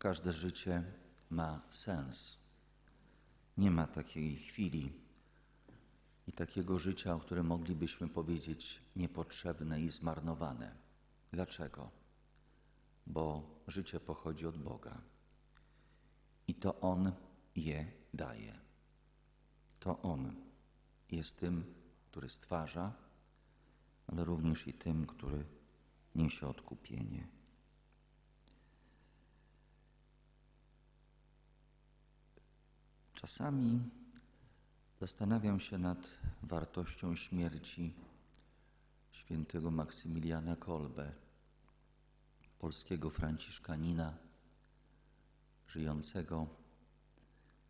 Każde życie ma sens. Nie ma takiej chwili i takiego życia, o którym moglibyśmy powiedzieć niepotrzebne i zmarnowane. Dlaczego? Bo życie pochodzi od Boga i to On je daje. To On jest tym, który stwarza, ale również i tym, który niesie odkupienie. Czasami zastanawiam się nad wartością śmierci świętego Maksymiliana Kolbe, polskiego franciszkanina żyjącego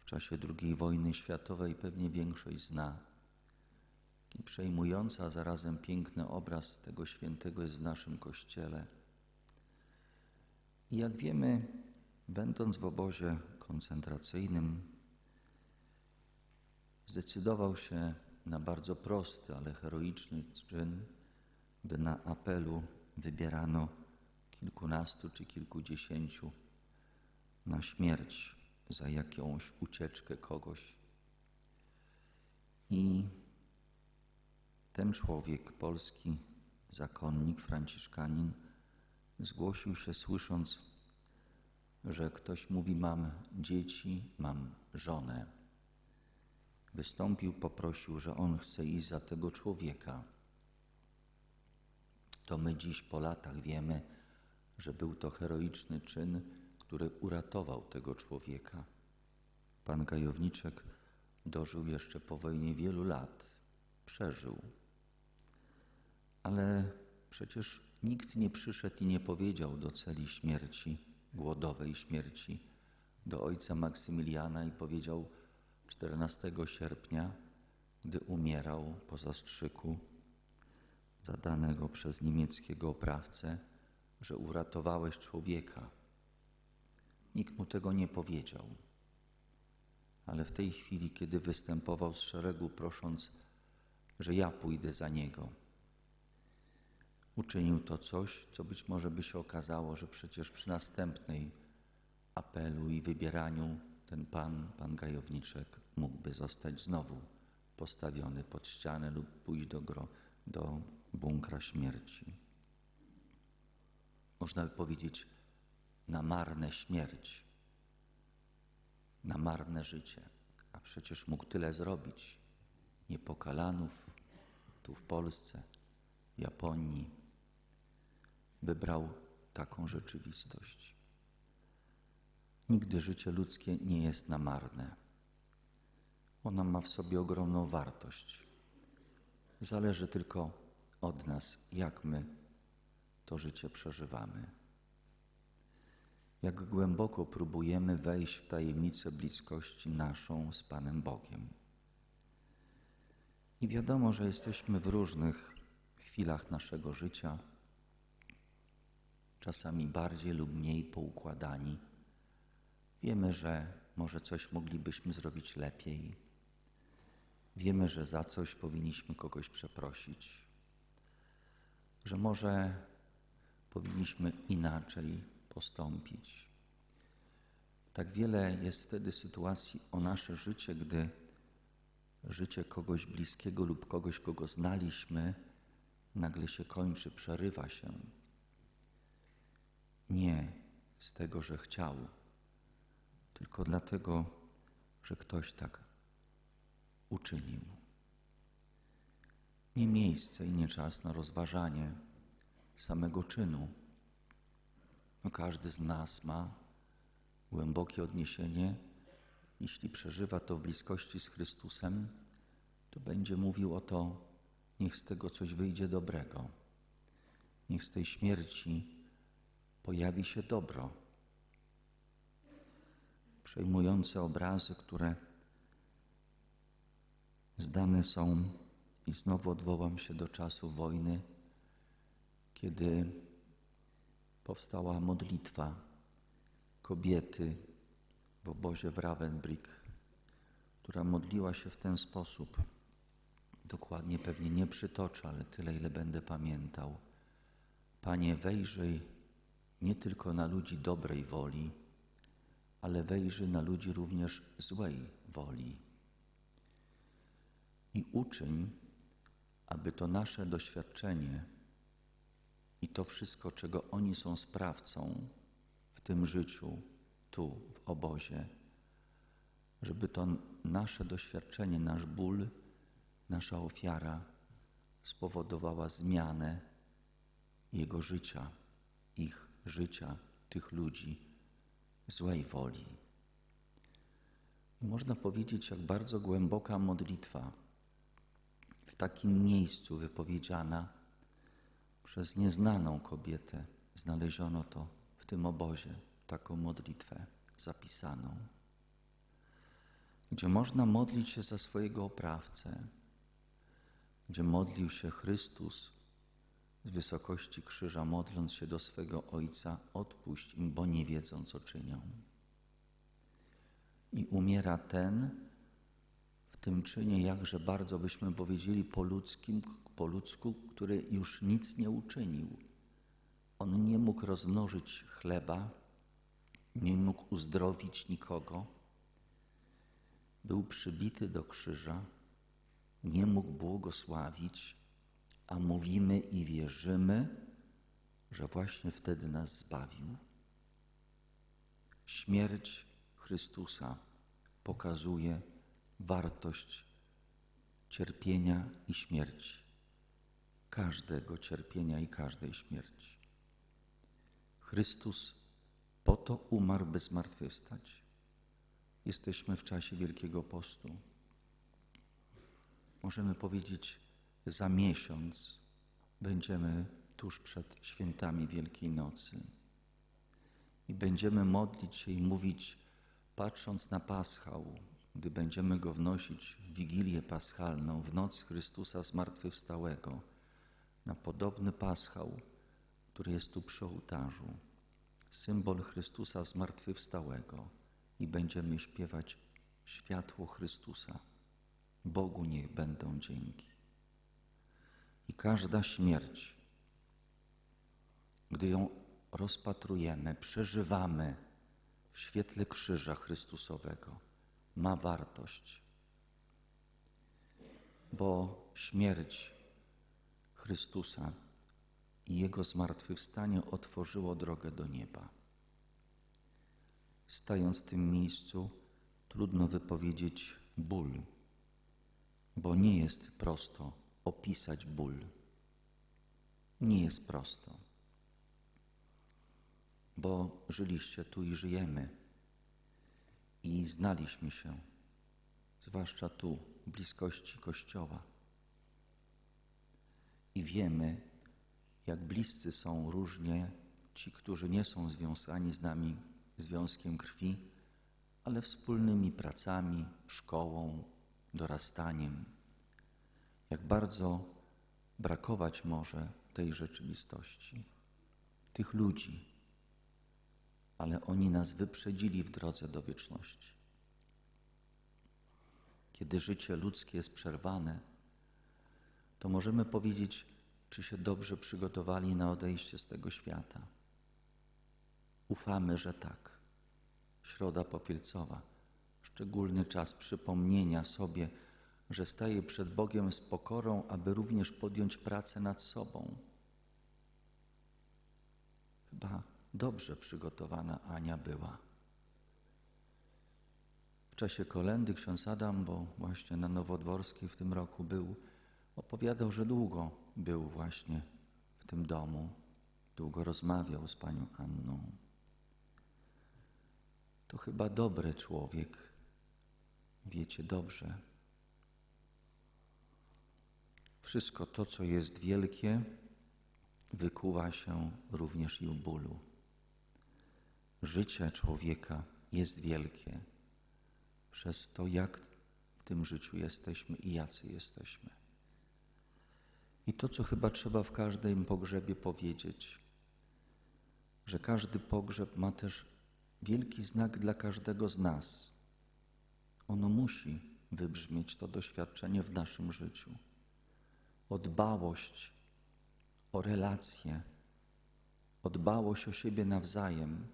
w czasie II wojny światowej, pewnie większość zna. I przejmujący, a zarazem piękny obraz tego świętego jest w naszym kościele. I jak wiemy, będąc w obozie koncentracyjnym, zdecydował się na bardzo prosty, ale heroiczny czyn, gdy na apelu wybierano kilkunastu czy kilkudziesięciu na śmierć za jakąś ucieczkę kogoś. I ten człowiek, polski zakonnik, franciszkanin, zgłosił się słysząc, że ktoś mówi: Mam dzieci, mam żonę. Wystąpił, poprosił, że on chce iść za tego człowieka. To my dziś po latach wiemy, że był to heroiczny czyn, który uratował tego człowieka. Pan Gajowniczek dożył jeszcze po wojnie wielu lat, przeżył. Ale przecież nikt nie przyszedł i nie powiedział do celi śmierci, głodowej śmierci, do ojca Maksymiliana i powiedział 14 sierpnia, gdy umierał po zastrzyku zadanego przez niemieckiego oprawcę, że uratowałeś człowieka. Nikt mu tego nie powiedział. Ale w tej chwili, kiedy występował z szeregu, prosząc, że ja pójdę za niego, uczynił to coś, co być może by się okazało, że przecież przy następnej apelu i wybieraniu ten pan, pan Gajowniczek, mógłby zostać znowu postawiony pod ścianę lub pójść do, gro, do bunkra śmierci. Można by powiedzieć, na marne śmierć, na marne życie, a przecież mógł tyle zrobić. Niepokalanów tu w Polsce, w Japonii, wybrał taką rzeczywistość. Nigdy życie ludzkie nie jest na marne. Ona ma w sobie ogromną wartość. Zależy tylko od nas, jak my to życie przeżywamy. Jak głęboko próbujemy wejść w tajemnicę bliskości naszą z Panem Bogiem. I wiadomo, że jesteśmy w różnych chwilach naszego życia, czasami bardziej lub mniej poukładani. Wiemy, że może coś moglibyśmy zrobić lepiej. Wiemy, że za coś powinniśmy kogoś przeprosić, że może powinniśmy inaczej postąpić. Tak wiele jest wtedy sytuacji o nasze życie, gdy życie kogoś bliskiego lub kogoś, kogo znaliśmy, nagle się kończy, przerywa się. Nie z tego, że chciał, tylko dlatego, że ktoś tak uczynił. Nie miejsce i nie czas na rozważanie samego czynu. No każdy z nas ma głębokie odniesienie. Jeśli przeżywa to w bliskości z Chrystusem, to będzie mówił o to, niech z tego coś wyjdzie dobrego. Niech z tej śmierci pojawi się dobro. Przejmujące obrazy, które zdane są, i znowu odwołam się do czasu wojny, kiedy powstała modlitwa kobiety w obozie w Ravensbrück, która modliła się w ten sposób. Dokładnie pewnie nie przytoczę, ale tyle, ile będę pamiętał. Panie, wejrzyj nie tylko na ludzi dobrej woli, ale wejrzy na ludzi również złej woli. I uczyń, aby to nasze doświadczenie i to wszystko, czego oni są sprawcą w tym życiu, tu, w obozie, żeby to nasze doświadczenie, nasz ból, nasza ofiara spowodowała zmianę jego życia, ich życia, tych ludzi złej woli. I można powiedzieć, jak bardzo głęboka modlitwa w takim miejscu wypowiedziana przez nieznaną kobietę znaleziono to w tym obozie, taką modlitwę zapisaną, gdzie można modlić się za swojego oprawcę, gdzie modlił się Chrystus z wysokości krzyża, modląc się do swego Ojca, odpuść im, bo nie wiedzą, co czynią. I umiera ten w tym czynie, jakże bardzo byśmy powiedzieli po ludzkim, po ludzku, który już nic nie uczynił. On nie mógł rozmnożyć chleba, nie mógł uzdrowić nikogo. Był przybity do krzyża, nie mógł błogosławić, a mówimy i wierzymy, że właśnie wtedy nas zbawił. Śmierć Chrystusa pokazuje wartość cierpienia i śmierci, każdego cierpienia i każdej śmierci. Chrystus po to umarł, by zmartwychwstać. Jesteśmy w czasie Wielkiego Postu. Możemy powiedzieć, za miesiąc będziemy tuż przed świętami Wielkiej Nocy i będziemy modlić się i mówić, patrząc na Paschał, gdy będziemy go wnosić w Wigilię Paschalną, w noc Chrystusa Zmartwychwstałego, na podobny Paschał, który jest tu przy ołtarzu, symbol Chrystusa Zmartwychwstałego i będziemy śpiewać światło Chrystusa. Bogu niech będą dzięki. I każda śmierć, gdy ją rozpatrujemy, przeżywamy w świetle krzyża Chrystusowego, ma wartość. Bo śmierć Chrystusa i Jego zmartwychwstanie otworzyło drogę do nieba. Stając w tym miejscu, trudno wypowiedzieć ból, bo nie jest prosto opisać ból. Nie jest prosto, bo żyliście tu i żyjemy i znaliśmy się, zwłaszcza tu, w bliskości Kościoła. I wiemy, jak bliscy są różnie ci, którzy nie są związani z nami związkiem krwi, ale wspólnymi pracami, szkołą, dorastaniem. Jak bardzo brakować może tej rzeczywistości, tych ludzi, ale oni nas wyprzedzili w drodze do wieczności. Kiedy życie ludzkie jest przerwane, to możemy powiedzieć, czy się dobrze przygotowali na odejście z tego świata. Ufamy, że tak. Środa Popielcowa, szczególny czas przypomnienia sobie, że staje przed Bogiem z pokorą, aby również podjąć pracę nad sobą. Chyba dobrze przygotowana Ania była. W czasie kolendy ksiądz Adam, bo właśnie na Nowodworskiej w tym roku był, opowiadał, że długo był właśnie w tym domu, długo rozmawiał z panią Anną. To chyba dobry człowiek, wiecie dobrze. Wszystko to, co jest wielkie, wykuwa się również i u bólu. Życie człowieka jest wielkie przez to, jak w tym życiu jesteśmy i jacy jesteśmy. I to, co chyba trzeba w każdym pogrzebie powiedzieć, że każdy pogrzeb ma też wielki znak dla każdego z nas. Ono musi wybrzmieć to doświadczenie w naszym życiu. O dbałość o relacje, o dbałość o siebie nawzajem,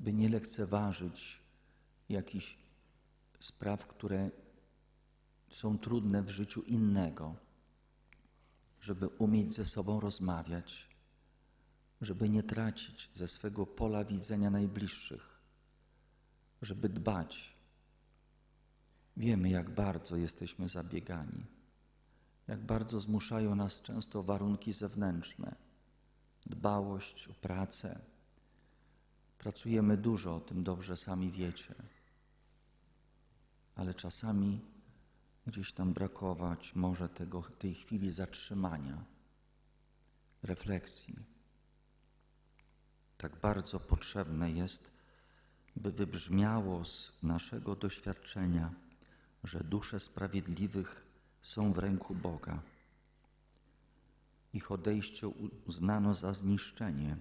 by nie lekceważyć jakichś spraw, które są trudne w życiu innego, żeby umieć ze sobą rozmawiać, żeby nie tracić ze swego pola widzenia najbliższych, żeby dbać. Wiemy, jak bardzo jesteśmy zabiegani, jak bardzo zmuszają nas często warunki zewnętrzne, dbałość o pracę. Pracujemy dużo, o tym dobrze sami wiecie, ale czasami gdzieś tam brakować może tego, tej chwili zatrzymania, refleksji. Tak bardzo potrzebne jest, by wybrzmiało z naszego doświadczenia, że dusze sprawiedliwych są w ręku Boga. Ich odejście uznano za zniszczenie,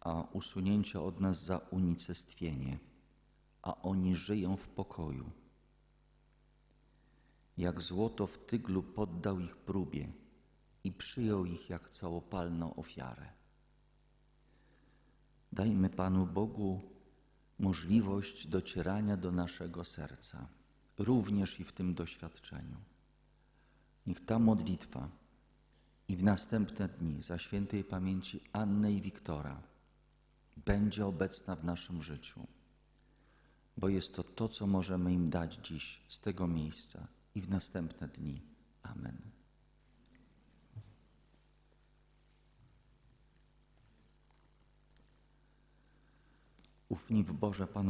a usunięcie od nas za unicestwienie, a oni żyją w pokoju. Jak złoto w tyglu poddał ich próbie i przyjął ich jak całopalną ofiarę. Dajmy Panu Bogu możliwość docierania do naszego serca, również i w tym doświadczeniu. Niech ta modlitwa i w następne dni za świętej pamięci Anny i Wiktora będzie obecna w naszym życiu, bo jest to to, co możemy im dać dziś z tego miejsca i w następne dni. Amen. Ufni w Boże Panu